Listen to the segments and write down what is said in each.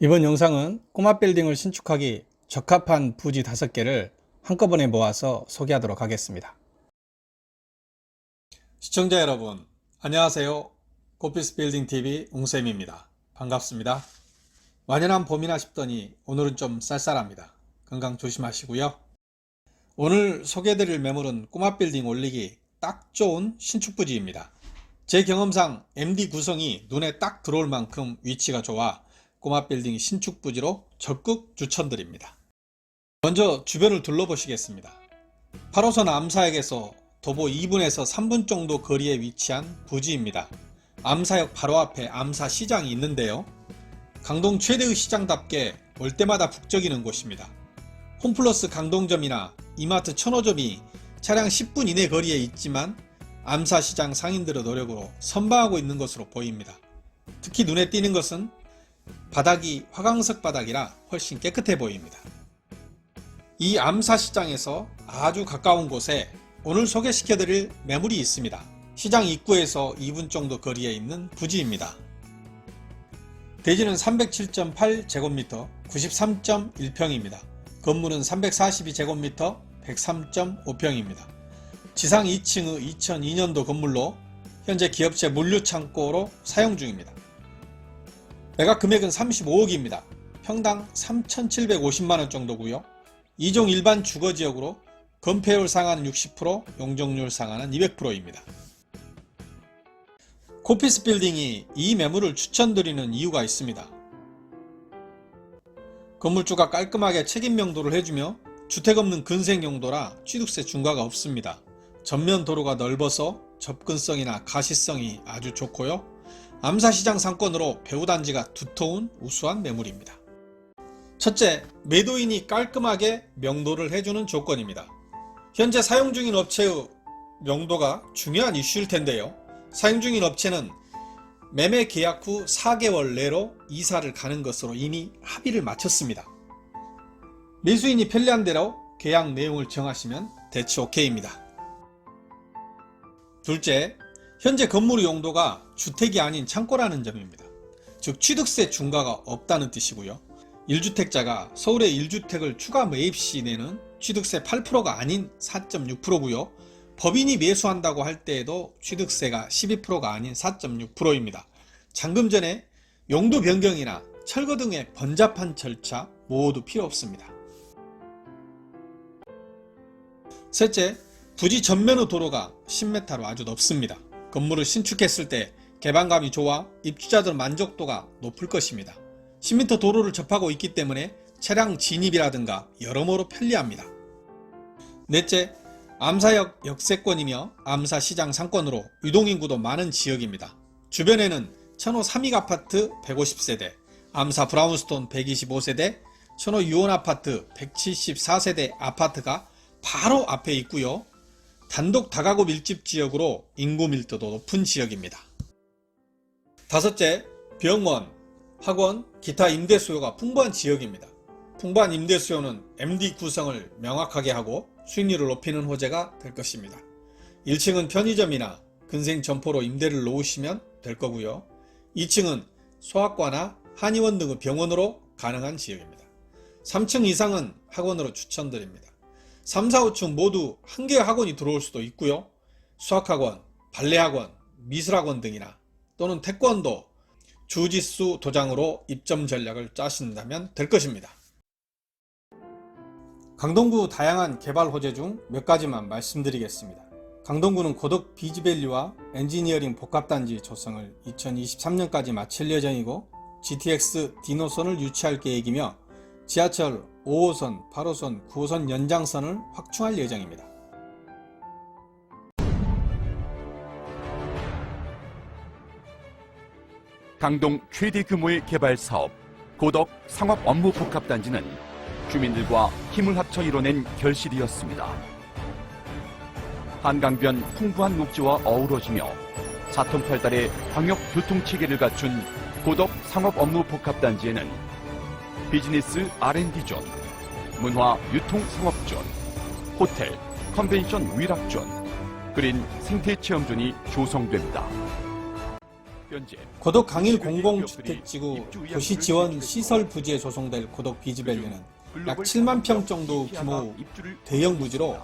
이번 영상은 꼬마 빌딩을 신축하기 적합한 부지 5개를 한꺼번에 모아서 소개하도록 하겠습니다. 시청자 여러분, 안녕하세요. 고피스 빌딩 TV 웅쌤입니다. 반갑습니다. 완연한 봄이나 싶더니 오늘은 좀 쌀쌀합니다. 건강 조심하시고요. 오늘 소개해드릴 매물은 꼬마 빌딩 올리기 딱 좋은 신축 부지입니다. 제 경험상 MD 구성이 눈에 딱 들어올 만큼 위치가 좋아 꼬마 빌딩 신축 부지로 적극 추천드립니다. 먼저 주변을 둘러보시겠습니다. 8호선 암사역에서 도보 2분에서 3분 정도 거리에 위치한 부지입니다. 암사역 바로 앞에 암사시장이 있는데요. 강동 최대의 시장답게 올 때마다 북적이는 곳입니다. 홈플러스 강동점이나 이마트 천호점이 차량 10분 이내 거리에 있지만 암사시장 상인들의 노력으로 선방하고 있는 것으로 보입니다. 특히 눈에 띄는 것은 바닥이 화강석 바닥이라 훨씬 깨끗해 보입니다. 이 암사 시장에서 아주 가까운 곳에 오늘 소개시켜 드릴 매물이 있습니다. 시장 입구에서 2분 정도 거리에 있는 부지입니다. 대지는 307.8제곱미터 93.1평입니다. 건물은 342제곱미터 103.5평입니다. 지상 2층의 2002년도 건물로 현재 기업체 물류창고로 사용 중입니다. 매각 금액은 35억입니다. 평당 3,750만원 정도고요. 2종 일반 주거지역으로 건폐율 상한은 60%, 용적률 상한은 200%입니다. 코피스 빌딩이 이 매물을 추천드리는 이유가 있습니다. 건물주가 깔끔하게 책임 명도를 해주며 주택 없는 근생 용도라 취득세 중과가 없습니다. 전면 도로가 넓어서 접근성이나 가시성이 아주 좋고요. 암사시장 상권으로 배후단지가 두터운 우수한 매물입니다. 첫째, 매도인이 깔끔하게 명도를 해주는 조건입니다. 현재 사용 중인 업체의 명도가 중요한 이슈일 텐데요. 사용 중인 업체는 매매 계약 후 4개월 내로 이사를 가는 것으로 이미 합의를 마쳤습니다. 매수인이 편리한 대로 계약 내용을 정하시면 대치 오케이입니다. 둘째, 현재 건물의 용도가 주택이 아닌 창고라는 점입니다. 즉 취득세 중과가 없다는 뜻이고요. 1주택자가 서울에 1주택을 추가 매입 시 내는 취득세 8%가 아닌 4.6%고요. 법인이 매수한다고 할 때에도 취득세가 12%가 아닌 4.6%입니다. 잔금 전에 용도 변경이나 철거 등의 번잡한 절차 모두 필요 없습니다. 셋째, 부지 전면의 도로가 10m로 아주 넓습니다. 건물을 신축했을 때 개방감이 좋아 입주자들 만족도가 높을 것입니다. 10m 도로를 접하고 있기 때문에 차량 진입이라든가 여러모로 편리합니다. 넷째, 암사역 역세권이며 암사시장 상권으로 유동인구도 많은 지역입니다. 주변에는 천호 3익 아파트 150세대, 암사 브라운스톤 125세대, 천호 유원 아파트 174세대 아파트가 바로 앞에 있고요. 단독 다가구 밀집 지역으로 인구 밀도도 높은 지역입니다. 다섯째, 병원, 학원, 기타 임대 수요가 풍부한 지역입니다. 풍부한 임대 수요는 MD 구성을 명확하게 하고 수익률을 높이는 호재가 될 것입니다. 1층은 편의점이나 근생 점포로 임대를 놓으시면 될 거고요. 2층은 소아과나 한의원 등의 병원으로 가능한 지역입니다. 3층 이상은 학원으로 추천드립니다. 3, 4, 5층 모두 한 개의 학원이 들어올 수도 있고요. 수학학원, 발레학원, 미술학원 등이나 또는 태권도, 주짓수 도장으로 입점 전략을 짜신다면 될 것입니다. 강동구 다양한 개발 호재 중 몇 가지만 말씀드리겠습니다. 강동구는 고덕 비즈밸리와 엔지니어링 복합단지 조성을 2023년까지 마칠 예정이고 GTX 디노선을 유치할 계획이며 지하철 5호선, 8호선, 9호선 연장선을 확충할 예정입니다. 강동 최대 규모의 개발 사업 고덕 상업 업무 복합 단지는 주민들과 힘을 합쳐 이뤄낸 결실이었습니다. 한강변 풍부한 녹지와 어우러지며 사통팔달의 광역 교통 체계를 갖춘 고덕 상업 업무 복합 단지에는 비즈니스 R&D존, 문화 유통 상업 존, 호텔, 컨벤션 위락 존, 그린 생태 체험 존이 조성됩니다. 고덕 강일 공공주택지구 도시 지원 시설 부지에 조성될 고덕 비즈밸리는 약 7만 평 정도 규모 대형 부지로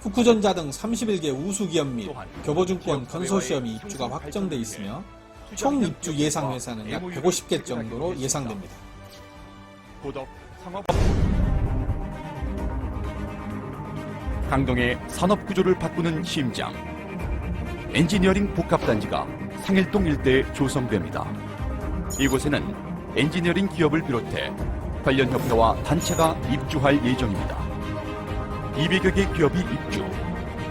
후쿠전자 등 31개 우수기업 및 교보증권 컨소시엄이 입주가 확정돼 있으며 총 입주 예상 회사는 약 150개 정도로 예상됩니다. 강동의 산업 구조를 바꾸는 심장. 엔지니어링 복합단지가 상일동 일대에 조성됩니다. 이곳에는 엔지니어링 기업을 비롯해 관련 협회와 단체가 입주할 예정입니다. 200여 개 기업이 입주,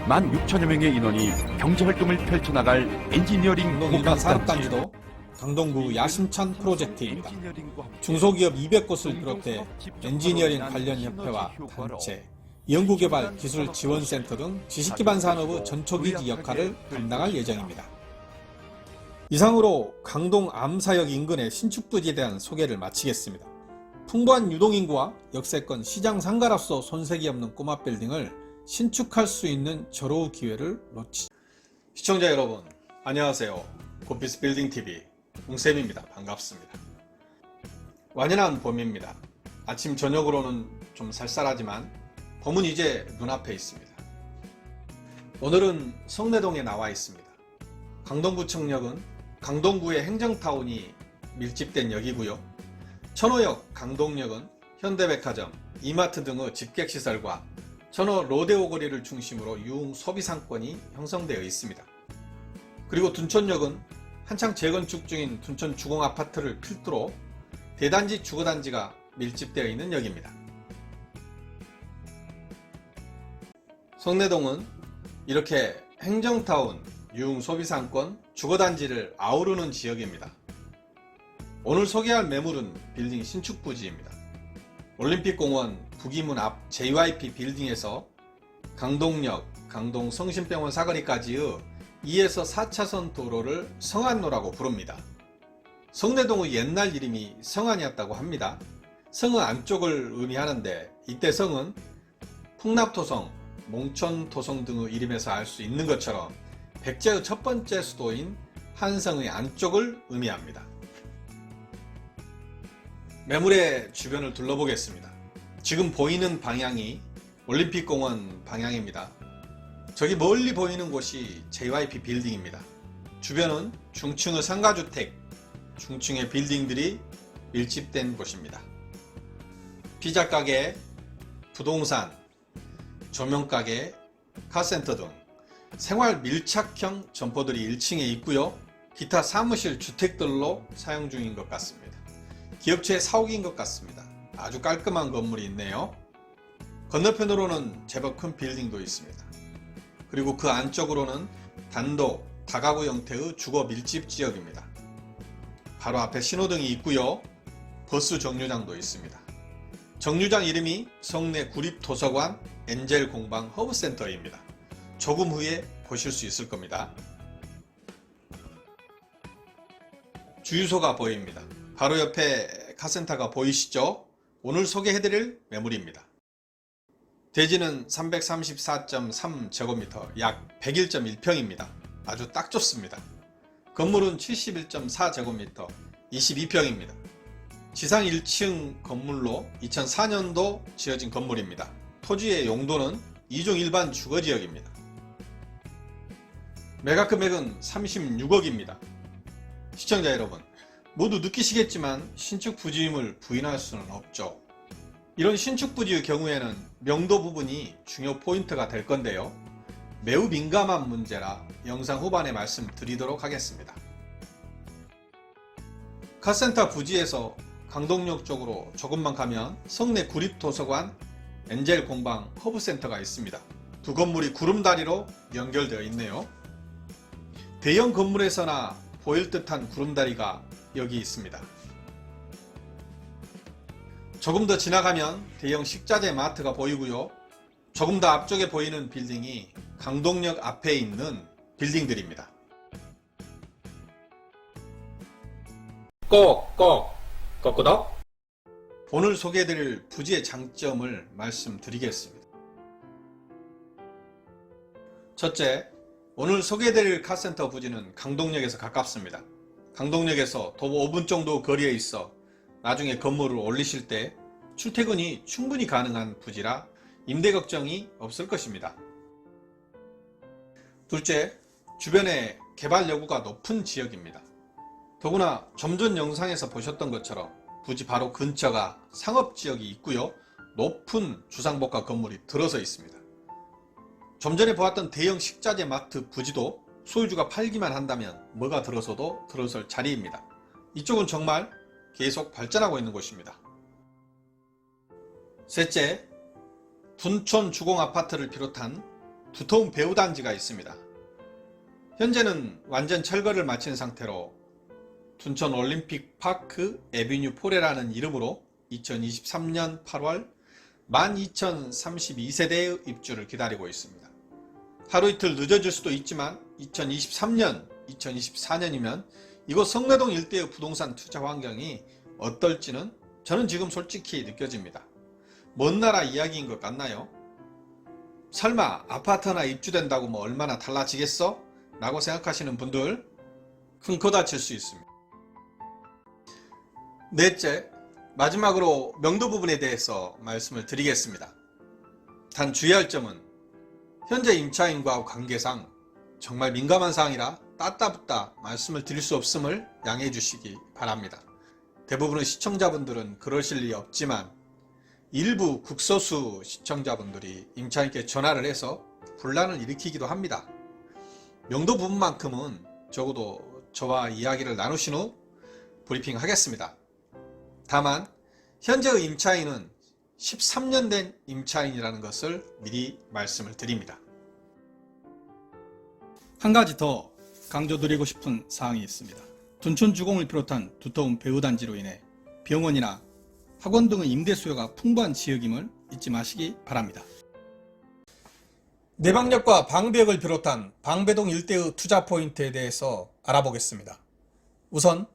1만 6천여 명의 인원이 경제활동을 펼쳐나갈 엔지니어링. 산업단지도 강동구 야심천 프로젝트입니다. 중소기업 200곳을 비롯해 엔지니어링 관련 협회와 단체, 연구개발 기술 지원센터 등 지식기반 산업의 전초기지 역할을 담당할 예정입니다. 이상으로 강동 암사역 인근의 신축부지에 대한 소개를 마치겠습니다. 풍부한 유동인구와 역세권 시장 상가로서 손색이 없는 꼬마 빌딩을 신축할 수 있는 절호의 기회를 놓치. 시청자 여러분, 안녕하세요. 고피스 빌딩 TV 웅쌤입니다. 반갑습니다. 완연한 봄입니다. 아침 저녁으로는 좀 쌀쌀하지만 봄은 이제 눈앞에 있습니다. 오늘은 성내동에 나와 있습니다. 강동구청역은 강동구의 행정타운이 밀집된 역이고요. 천호역 강동역은 현대백화점, 이마트 등의 집객시설과 천호 로데오 거리를 중심으로 유흥 소비 상권이 형성되어 있습니다. 그리고 둔촌역은 한창 재건축 중인 둔촌 주공 아파트를 필두로 대단지 주거단지가 밀집되어 있는 역입니다. 성내동은 이렇게 행정타운, 유흥 소비상권, 주거단지를 아우르는 지역입니다. 오늘 소개할 매물은 빌딩 신축 부지입니다. 올림픽공원 북이문 앞 JYP 빌딩에서 강동역, 강동 성심병원 사거리까지의 2에서 4차선 도로를 성안로라고 부릅니다. 성내동의 옛날 이름이 성안이었다고 합니다. 성은 안쪽을 의미하는데 이때 성은 풍납토성, 몽천토성 등의 이름에서 알 수 있는 것처럼 백제의 첫 번째 수도인 한성의 안쪽을 의미합니다. 매물의 주변을 둘러보겠습니다. 지금 보이는 방향이 올림픽공원 방향입니다. 저기 멀리 보이는 곳이 JYP 빌딩입니다. 주변은 중층의 상가주택, 중층의 빌딩들이 밀집된 곳입니다. 피자 가게, 부동산, 조명 가게, 카센터 등 생활 밀착형 점포들이 1층에 있고요. 기타 사무실 주택들로 사용 중인 것 같습니다. 기업체 사옥인 것 같습니다. 아주 깔끔한 건물이 있네요. 건너편으로는 제법 큰 빌딩도 있습니다. 그리고 그 안쪽으로는 단독 다가구 형태의 주거 밀집 지역입니다. 바로 앞에 신호등이 있고요. 버스 정류장도 있습니다. 정류장 이름이 성내 구립도서관 엔젤 공방 허브센터입니다. 조금 후에 보실 수 있을 겁니다. 주유소가 보입니다. 바로 옆에 카센터가 보이시죠? 오늘 소개해드릴 매물입니다. 대지는 334.3제곱미터, 약 101.1평입니다. 아주 딱 좋습니다. 건물은 71.4제곱미터, 22평입니다. 지상 1층 건물로 2004년도 지어진 건물입니다. 토지의 용도는 2종 일반 주거지역입니다. 매각 금액은 36억입니다. 시청자 여러분, 모두 느끼시겠지만 신축 부지임을 부인할 수는 없죠. 이런 신축 부지의 경우에는 명도 부분이 중요 포인트가 될 건데요. 매우 민감한 문제라 영상 후반에 말씀드리도록 하겠습니다. 카센터 부지에서 강동역 쪽으로 조금만 가면 성내 구립도서관 엔젤 공방 허브센터가 있습니다. 두 건물이 구름다리로 연결되어 있네요. 대형 건물에서나 보일 듯한 구름다리가 여기 있습니다. 조금 더 지나가면 대형 식자재 마트가 보이고요. 조금 더 앞쪽에 보이는 빌딩이 강동역 앞에 있는 빌딩들입니다. 꼭꼭 꺾구덕 오늘 소개해드릴 부지의 장점을 말씀드리겠습니다. 첫째, 오늘 소개해드릴 카센터 부지는 강동역에서 가깝습니다. 강동역에서 도보 5분 정도 거리에 있어 나중에 건물을 올리실 때 출퇴근이 충분히 가능한 부지라 임대 걱정이 없을 것입니다. 둘째, 주변에 개발 여부가 높은 지역입니다. 더구나 좀전 영상에서 보셨던 것처럼 부지 바로 근처가 상업지역이 있고요. 높은 주상복합 건물이 들어서 있습니다. 좀 전에 보았던 대형 식자재 마트 부지도 소유주가 팔기만 한다면 뭐가 들어서도 들어설 자리입니다. 이쪽은 정말 계속 발전하고 있는 곳입니다. 셋째, 둔촌 주공 아파트를 비롯한 두터운 배우 단지가 있습니다. 현재는 완전 철거를 마친 상태로 둔촌 올림픽 파크 에비뉴 포레라는 이름으로 2023년 8월 12,032세대의 입주를 기다리고 있습니다. 하루 이틀 늦어질 수도 있지만 2023년, 2024년이면 이곳 성내동 일대의 부동산 투자 환경이 어떨지는 저는 지금 솔직히 느껴집니다. 먼 나라 이야기인 것 같나요? 설마 아파트 하나 입주된다고 뭐 얼마나 달라지겠어? 라고 생각하시는 분들 큰코 다칠 수 있습니다. 넷째, 마지막으로 명도 부분에 대해서 말씀을 드리겠습니다. 단 주의할 점은 현재 임차인과 관계상 정말 민감한 사항이라 따따붙다 말씀을 드릴 수 없음을 양해해 주시기 바랍니다. 대부분의 시청자분들은 그러실 리 없지만 일부 국소수 시청자분들이 임차인께 전화를 해서 분란을 일으키기도 합니다. 명도 부분만큼은 적어도 저와 이야기를 나누신 후 브리핑 하겠습니다. 다만 현재의 임차인은 13년 된 임차인이라는 것을 미리 말씀을 드립니다. 한 가지 더 강조드리고 싶은 사항이 있습니다. 둔촌 주공을 비롯한 두터운 배우 단지로 인해 병원이나 학원 등의 임대 수요가 풍부한 지역임을 잊지 마시기 바랍니다. 내방역과 방배역을 비롯한 방배동 일대의 투자 포인트에 대해서 알아보겠습니다. 우선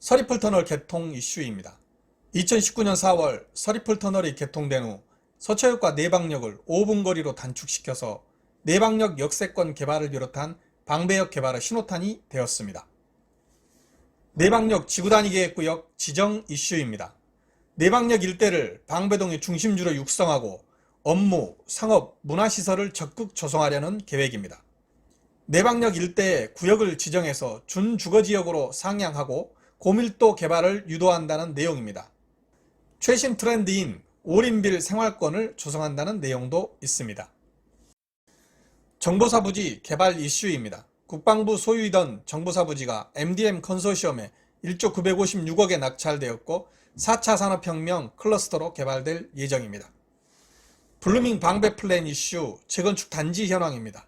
서리풀 터널 개통 이슈입니다. 2019년 4월 서리풀 터널이 개통된 후 서초역과 내방역을 5분 거리로 단축시켜서 내방역 역세권 개발을 비롯한 방배역 개발의 신호탄이 되었습니다. 내방역 지구단위 계획구역 지정 이슈입니다. 내방역 일대를 방배동의 중심지로 육성하고 업무, 상업, 문화시설을 적극 조성하려는 계획입니다. 내방역 일대에 구역을 지정해서 준주거지역으로 상향하고 고밀도 개발을 유도한다는 내용입니다. 최신 트렌드인 올인빌 생활권을 조성한다는 내용도 있습니다. 정보사부지 개발 이슈입니다. 국방부 소유이던 정보사부지가 MDM 컨소시엄에 1조 956억에 낙찰되었고 4차 산업혁명 클러스터로 개발될 예정입니다. 블루밍 방배 플랜 이슈 재건축 단지 현황입니다.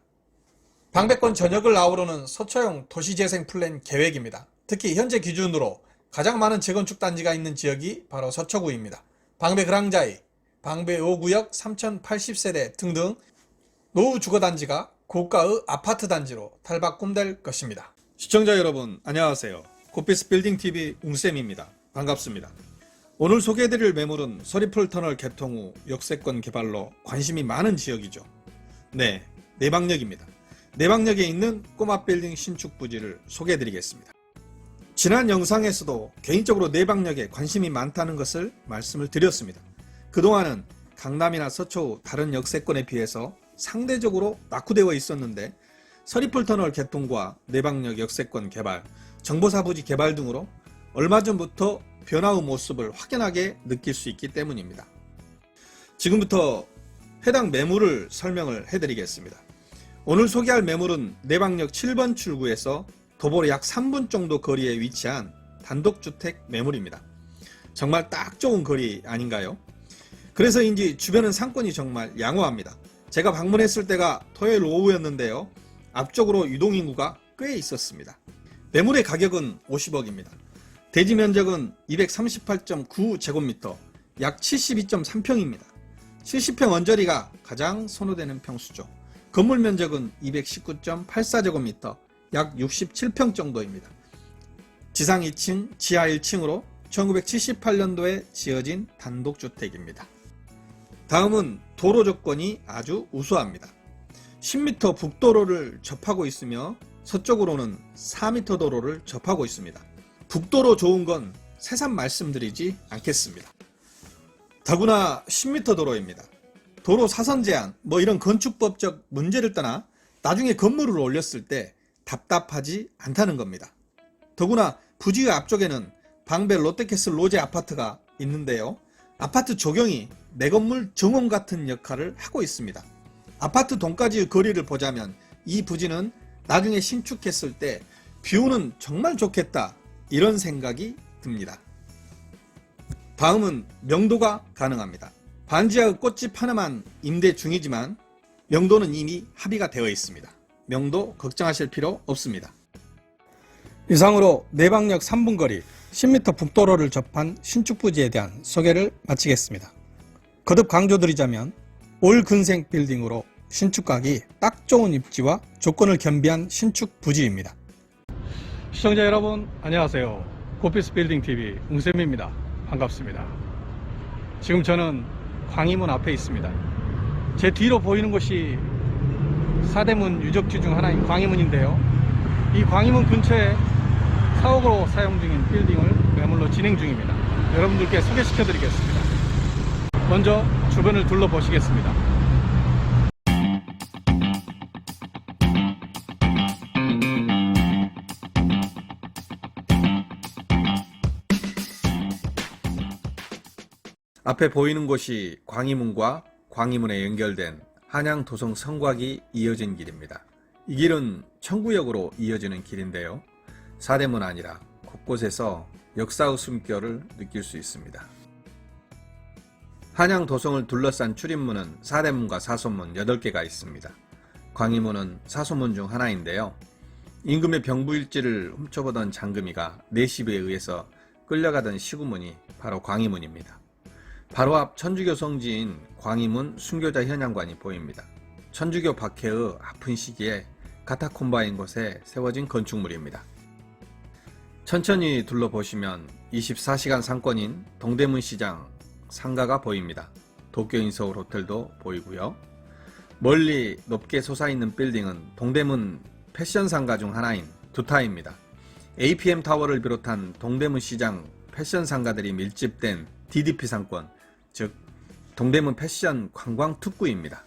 방배권 전역을 아우르는 서초형 도시재생 플랜 계획입니다. 특히 현재 기준으로 가장 많은 재건축 단지가 있는 지역이 바로 서초구입니다. 방배 그랑자이, 방배 5구역 3080세대 등등 노후 주거단지가 고가의 아파트 단지로 탈바꿈될 것입니다. 시청자 여러분 안녕하세요. 고피스 빌딩 TV 웅쌤입니다. 반갑습니다. 오늘 소개해드릴 매물은 서리풀 터널 개통 후 역세권 개발로 관심이 많은 지역이죠. 네, 내방역입니다. 내방역에 있는 꼬마 빌딩 신축 부지를 소개해드리겠습니다. 지난 영상에서도 개인적으로 내방역에 관심이 많다는 것을 말씀을 드렸습니다. 그동안은 강남이나 서초 다른 역세권에 비해서 상대적으로 낙후되어 있었는데 서리풀 터널 개통과 내방역 역세권 개발, 정보사부지 개발 등으로 얼마 전부터 변화의 모습을 확연하게 느낄 수 있기 때문입니다. 지금부터 해당 매물을 설명을 해드리겠습니다. 오늘 소개할 매물은 내방역 7번 출구에서 도보로 약 3분 정도 거리에 위치한 단독주택 매물입니다. 정말 딱 좋은 거리 아닌가요? 그래서인지 주변은 상권이 정말 양호합니다. 제가 방문했을 때가 토요일 오후였는데요. 앞쪽으로 유동인구가 꽤 있었습니다. 매물의 가격은 50억입니다. 대지 면적은 238.9제곱미터, 약 72.3평입니다. 70평 언저리가 가장 선호되는 평수죠. 건물 면적은 219.84제곱미터, 약 67평 정도입니다. 지상 2층, 지하 1층으로 1978년도에 지어진 단독주택입니다. 다음은 도로 조건이 아주 우수합니다. 10m 북도로를 접하고 있으며 서쪽으로는 4m 도로를 접하고 있습니다. 북도로 좋은 건 새삼 말씀드리지 않겠습니다. 더구나 10m 도로입니다. 도로 사선 제한, 뭐 이런 건축법적 문제를 떠나 나중에 건물을 올렸을 때 답답하지 않다는 겁니다. 더구나 부지의 앞쪽에는 방배 롯데캐슬 로제 아파트가 있는데요. 아파트 조경이 내 건물 정원 같은 역할을 하고 있습니다. 아파트 동까지의 거리를 보자면 이 부지는 나중에 신축했을 때 뷰는 정말 좋겠다 이런 생각이 듭니다. 다음은 명도가 가능합니다. 반지하의 꽃집 하나만 임대 중이지만 명도는 이미 합의가 되어 있습니다. 명도 걱정하실 필요 없습니다. 이상으로 내방역 3분 거리 10m 북도로를 접한 신축 부지에 대한 소개를 마치겠습니다. 거듭 강조드리자면 올 근생 빌딩으로 신축가기 딱 좋은 입지와 조건을 겸비한 신축 부지입니다. 시청자 여러분 안녕하세요. 고피스 빌딩 TV 웅쌤입니다. 반갑습니다. 지금 저는 광희문 앞에 있습니다. 제 뒤로 보이는 곳이 사대문 유적지 중 하나인 광희문인데요. 이 광희문 근처에 사옥으로 사용 중인 빌딩을 매물로 진행 중입니다. 여러분들께 소개시켜 드리겠습니다. 먼저 주변을 둘러보시겠습니다. 앞에 보이는 곳이 광희문과 광희문에 연결된 한양 도성 성곽이 이어진 길입니다. 이 길은 청구역으로 이어지는 길인데요. 사대문 아니라 곳곳에서 역사의 숨결을 느낄 수 있습니다. 한양 도성을 둘러싼 출입문은 사대문과 사소문 8개가 있습니다. 광희문은 사소문 중 하나인데요. 임금의 병부일지를 훔쳐보던 장금이가 내시부에 의해서 끌려가던 시구문이 바로 광희문입니다. 바로 앞 천주교 성지인 광희문 순교자 현양관이 보입니다. 천주교 박해의 아픈 시기에 카타콤바인 곳에 세워진 건축물입니다. 천천히 둘러보시면 24시간 상권인 동대문 시장 상가가 보입니다. 도쿄인 서울 호텔도 보이고요. 멀리 높게 솟아있는 빌딩은 동대문 패션 상가 중 하나인 두타입니다. APM 타워를 비롯한 동대문 시장 패션 상가들이 밀집된 DDP 상권, 즉 동대문 패션 관광 특구입니다.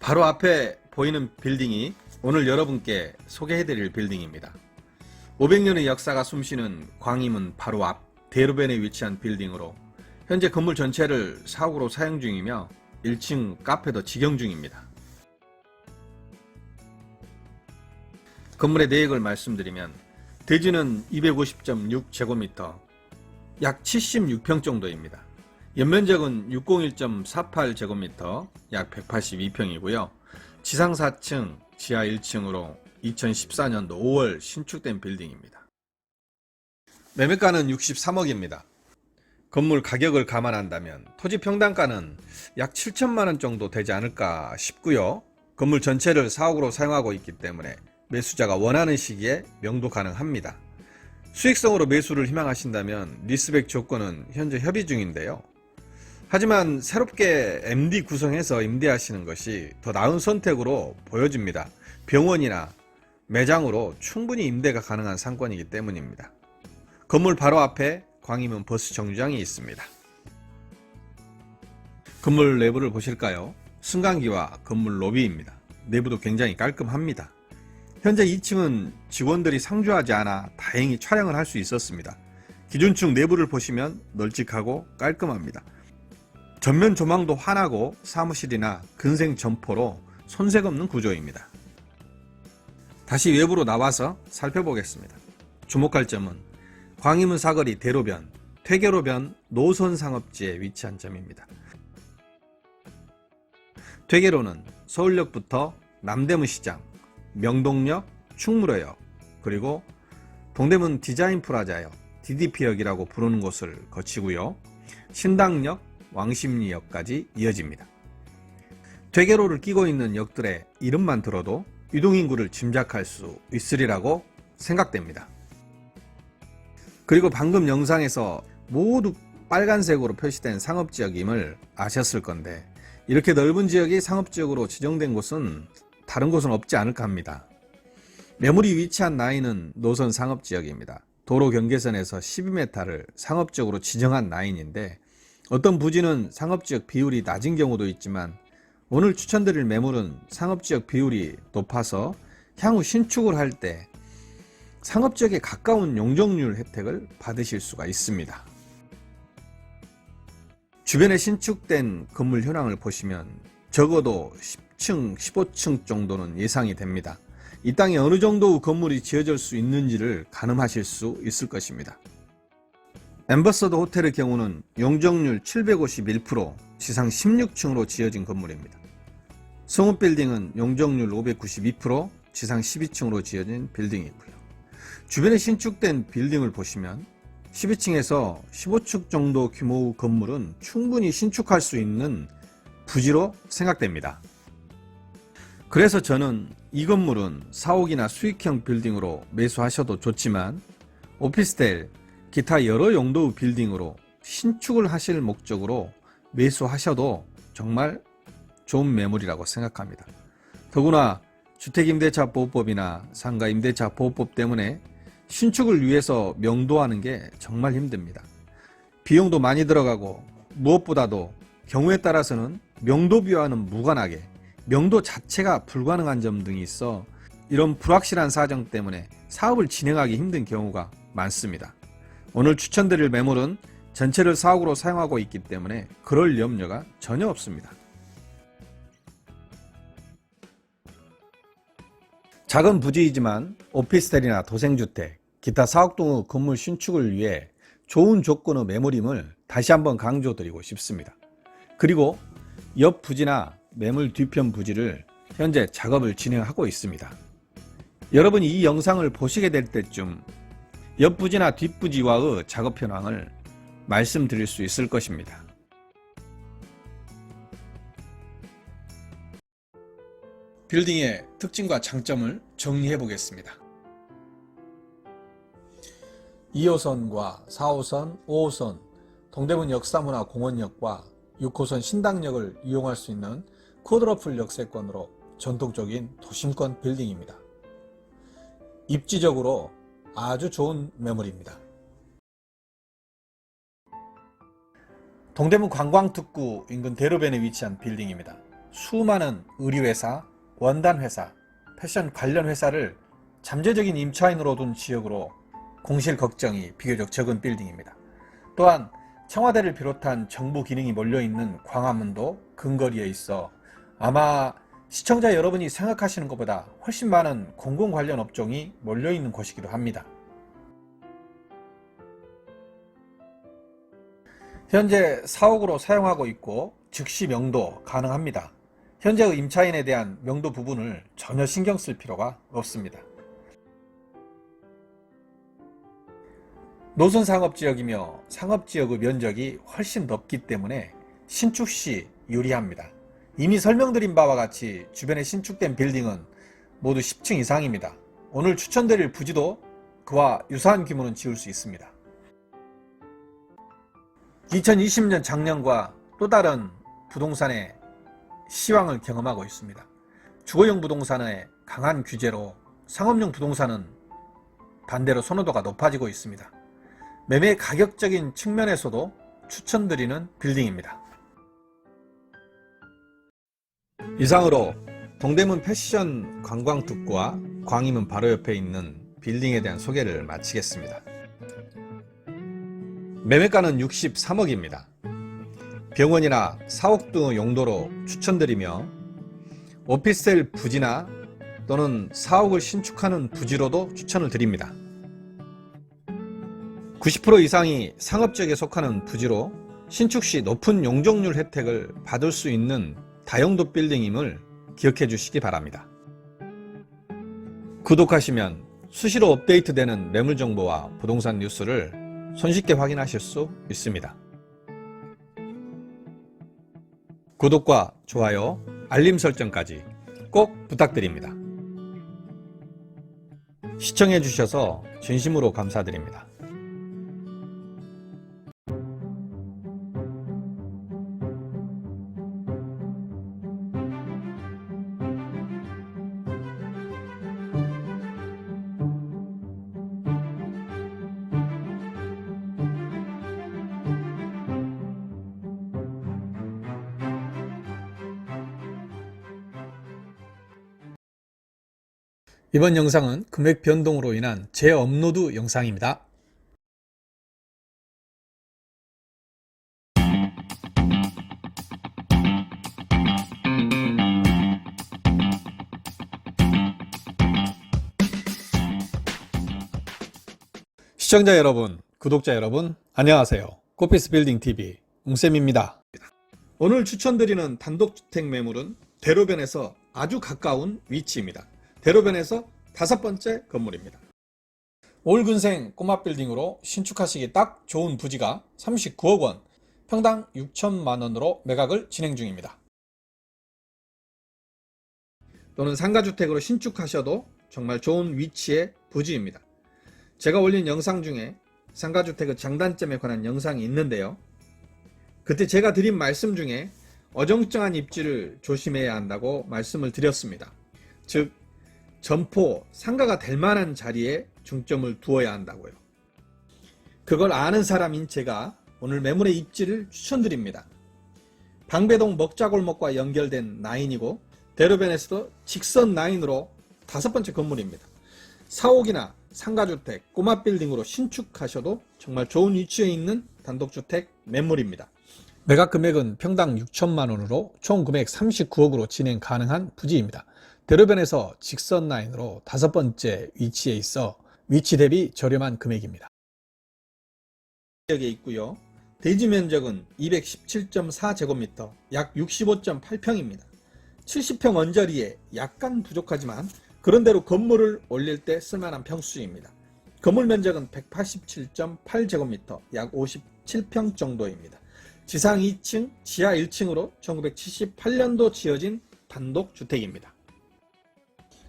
바로 앞에 보이는 빌딩이 오늘 여러분께 소개해드릴 빌딩입니다. 500년의 역사가 숨쉬는 광희문 바로 앞 대로변에 위치한 빌딩으로 현재 건물 전체를 사옥으로 사용 중이며 1층 카페도 직영 중입니다. 건물의 내역을 말씀드리면 대지는 250.6제곱미터, 약 76평 정도입니다. 연면적은 601.48제곱미터, 약 182평이고요. 지상 4층, 지하 1층으로 2014년도 5월 신축된 빌딩입니다. 매매가는 63억입니다. 건물 가격을 감안한다면 토지 평당가는 약 7천만 원 정도 되지 않을까 싶고요. 건물 전체를 사옥으로 사용하고 있기 때문에 매수자가 원하는 시기에 명도 가능합니다. 수익성으로 매수를 희망하신다면 리스백 조건은 현재 협의 중인데요. 하지만 새롭게 MD 구성해서 임대하시는 것이 더 나은 선택으로 보여집니다. 병원이나 매장으로 충분히 임대가 가능한 상권이기 때문입니다. 건물 바로 앞에 광희문 버스 정류장이 있습니다. 건물 내부를 보실까요? 승강기와 건물 로비입니다. 내부도 굉장히 깔끔합니다. 현재 2층은 직원들이 상주하지 않아 다행히 촬영을 할 수 있었습니다. 기준층 내부를 보시면 널찍하고 깔끔합니다. 전면 조망도 환하고 사무실이나 근생 점포로 손색 없는 구조입니다. 다시 외부로 나와서 살펴보겠습니다. 주목할 점은 광희문 사거리 대로변, 퇴계로변 노선 상업지에 위치한 점입니다. 퇴계로는 서울역부터 남대문 시장, 명동역, 충무로역, 그리고 동대문 디자인 프라자역, DDP역이라고 부르는 곳을 거치고요. 신당역, 왕십리역까지 이어집니다. 퇴계로를 끼고 있는 역들의 이름만 들어도 유동인구를 짐작할 수 있으리라고 생각됩니다. 그리고 방금 영상에서 모두 빨간색으로 표시된 상업지역임을 아셨을 건데 이렇게 넓은 지역이 상업지역으로 지정된 곳은 다른 곳은 없지 않을까 합니다. 매물이 위치한 라인은 노선 상업 지역입니다. 도로 경계선에서 12m를 상업적으로 지정한 라인인데 어떤 부지는 상업지역 비율이 낮은 경우도 있지만 오늘 추천드릴 매물은 상업지역 비율이 높아서 향후 신축을 할 때 상업지역에 가까운 용적률 혜택을 받으실 수가 있습니다. 주변에 신축된 건물 현황을 보시면 적어도 10 층, 15층 정도는 예상이 됩니다. 이 땅에 어느 정도 건물이 지어질 수 있는지를 가늠하실 수 있을 것입니다. 엠버서더 호텔의 경우는 용적률 751%, 지상 16층으로 지어진 건물입니다. 성우 빌딩은 용적률 592%, 지상 12층으로 지어진 빌딩이고요. 주변에 신축된 빌딩을 보시면 12층에서 15층 정도 규모의 건물은 충분히 신축할 수 있는 부지로 생각됩니다. 그래서 저는 이 건물은 사옥이나 수익형 빌딩으로 매수하셔도 좋지만 오피스텔, 기타 여러 용도의 빌딩으로 신축을 하실 목적으로 매수하셔도 정말 좋은 매물이라고 생각합니다. 더구나 주택임대차 보호법이나 상가임대차 보호법 때문에 신축을 위해서 명도하는 게 정말 힘듭니다. 비용도 많이 들어가고 무엇보다도 경우에 따라서는 명도비와는 무관하게 명도 자체가 불가능한 점 등이 있어 이런 불확실한 사정 때문에 사업을 진행하기 힘든 경우가 많습니다. 오늘 추천드릴 매물은 전체를 사옥으로 사용하고 있기 때문에 그럴 염려가 전혀 없습니다. 작은 부지이지만 오피스텔이나 도생주택, 기타 사옥 등의 건물 신축을 위해 좋은 조건의 매물임을 다시 한번 강조드리고 싶습니다. 그리고 옆 부지나 매물 뒤편 부지를 현재 작업을 진행하고 있습니다. 여러분이 이 영상을 보시게 될 때쯤 옆 부지나 뒷 부지와의 작업 현황을 말씀드릴 수 있을 것입니다. 빌딩의 특징과 장점을 정리해 보겠습니다. 2호선과 4호선, 5호선, 동대문 역사문화 공원역과 6호선 신당역을 이용할 수 있는 쿼드러플 역세권으로 전통적인 도심권 빌딩입니다. 입지적으로 아주 좋은 매물입니다. 동대문 관광특구 인근 대로변에 위치한 빌딩입니다. 수많은 의류회사, 원단회사, 패션 관련 회사를 잠재적인 임차인으로 둔 지역으로 공실 걱정이 비교적 적은 빌딩입니다. 또한 청와대를 비롯한 정부 기능이 몰려있는 광화문도 근거리에 있어 아마 시청자 여러분이 생각하시는 것보다 훨씬 많은 공공 관련 업종이 몰려있는 곳이기도 합니다. 현재 사옥으로 사용하고 있고 즉시 명도 가능합니다. 현재의 임차인에 대한 명도 부분을 전혀 신경 쓸 필요가 없습니다. 노선 상업지역이며 상업지역의 면적이 훨씬 넓기 때문에 신축 시 유리합니다. 이미 설명드린 바와 같이 주변에 신축된 빌딩은 모두 10층 이상입니다. 오늘 추천드릴 부지도 그와 유사한 규모는 지을 수 있습니다. 2020년 작년과 또 다른 부동산의 시황을 경험하고 있습니다. 주거용 부동산의 강한 규제로 상업용 부동산은 반대로 선호도가 높아지고 있습니다. 매매 가격적인 측면에서도 추천드리는 빌딩입니다. 이상으로 동대문 패션 관광특구와 광희문 바로 옆에 있는 빌딩에 대한 소개를 마치겠습니다. 매매가는 63억입니다. 병원이나 사옥 등의 용도로 추천드리며 오피스텔 부지나 또는 사옥을 신축하는 부지로도 추천을 드립니다. 90% 이상이 상업지역에 속하는 부지로 신축 시 높은 용적률 혜택을 받을 수 있는 다용도 빌딩임을 기억해 주시기 바랍니다. 구독하시면 수시로 업데이트되는 매물 정보와 부동산 뉴스를 손쉽게 확인하실 수 있습니다. 구독과 좋아요, 알림 설정까지 꼭 부탁드립니다. 시청해 주셔서 진심으로 감사드립니다. 이번 영상은 금액 변동으로 인한 재업로드 영상입니다. 시청자 여러분, 구독자 여러분, 안녕하세요. 코피스 빌딩 TV 웅쌤입니다. 오늘 추천드리는 단독주택 매물은 대로변에서 아주 가까운 위치입니다. 대로변에서 다섯 번째 건물입니다. 올 근생 꼬마 빌딩으로 신축하시기 딱 좋은 부지가 39억 원, 평당 6천만 원으로 매각을 진행 중입니다. 또는 상가주택으로 신축하셔도 정말 좋은 위치의 부지입니다. 제가 올린 영상 중에 상가주택의 장단점에 관한 영상이 있는데요. 그때 제가 드린 말씀 중에 어정쩡한 입지를 조심해야 한다고 말씀을 드렸습니다. 즉, 점포, 상가가 될 만한 자리에 중점을 두어야 한다고요. 그걸 아는 사람인 제가 오늘 매물의 입지를 추천드립니다. 방배동 먹자골목과 연결된 라인이고 대로변에서도 직선 라인으로 다섯 번째 건물입니다. 사옥이나 상가주택, 꼬마 빌딩으로 신축하셔도 정말 좋은 위치에 있는 단독주택 매물입니다. 매각 금액은 평당 6천만 원으로 총 금액 39억으로 진행 가능한 부지입니다. 대로변에서 직선 라인으로 다섯 번째 위치에 있어 위치 대비 저렴한 금액입니다. 지역에 있고요. 대지 면적은 217.4제곱미터, 약 65.8평입니다. 70평 언저리에 약간 부족하지만 그런대로 건물을 올릴 때 쓸만한 평수입니다. 건물 면적은 187.8제곱미터, 약 57평 정도입니다. 지상 2층, 지하 1층으로 1978년도 지어진 단독 주택입니다.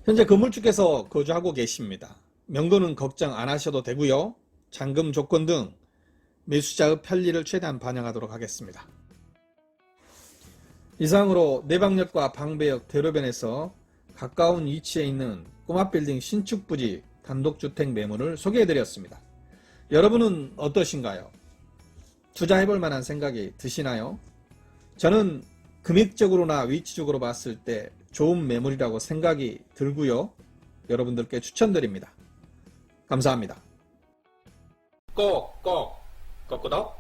현재 건물주께서 거주하고 계십니다. 명도는 걱정 안 하셔도 되고요. 잔금 조건 등 매수자의 편리를 최대한 반영하도록 하겠습니다. 이상으로 내방역과 방배역 대로변에서 가까운 위치에 있는 꼬마빌딩 신축부지 단독주택 매물을 소개해드렸습니다. 여러분은 어떠신가요? 투자해볼 만한 생각이 드시나요? 저는 금액적으로나 위치적으로 봤을 때 좋은 매물이라고 생각이 들고요. 여러분들께 추천드립니다. 감사합니다. 꼭, 꼭, 꺾구독.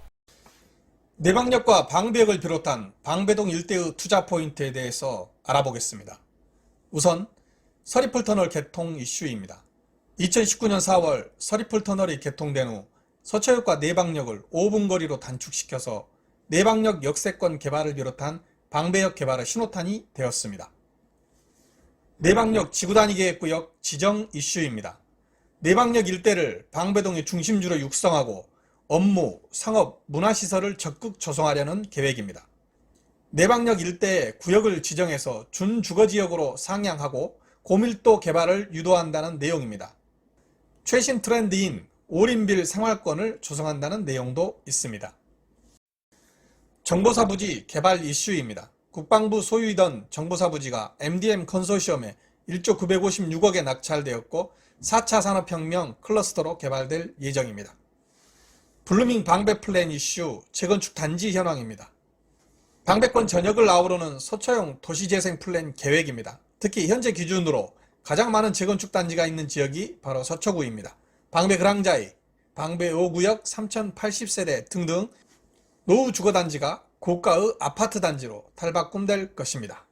내방역과 방배역을 비롯한 방배동 일대의 투자 포인트에 대해서 알아보겠습니다. 우선 서리풀 터널 개통 이슈입니다. 2019년 4월 서리풀 터널이 개통된 후 서초역과 내방역을 5분 거리로 단축시켜서 내방역 역세권 개발을 비롯한 방배역 개발의 신호탄이 되었습니다. 내방역 지구단위 계획 구역 지정 이슈입니다. 내방역 일대를 방배동의 중심지로 육성하고 업무, 상업, 문화시설을 적극 조성하려는 계획입니다. 내방역 일대에 구역을 지정해서 준주거지역으로 상향하고 고밀도 개발을 유도한다는 내용입니다. 최신 트렌드인 올인빌 생활권을 조성한다는 내용도 있습니다. 정보사 부지 개발 이슈입니다. 국방부 소유이던 정보사 부지가 MDM 컨소시엄에 1조 956억에 낙찰되었고 4차 산업혁명 클러스터로 개발될 예정입니다. 블루밍 방배 플랜 이슈 재건축 단지 현황입니다. 방배권 전역을 아우르는 서초형 도시재생 플랜 계획입니다. 특히 현재 기준으로 가장 많은 재건축 단지가 있는 지역이 바로 서초구입니다. 방배 그랑자이, 방배 5구역 3080세대 등등 노후 주거단지가 고가의 아파트 단지로 탈바꿈될 것입니다.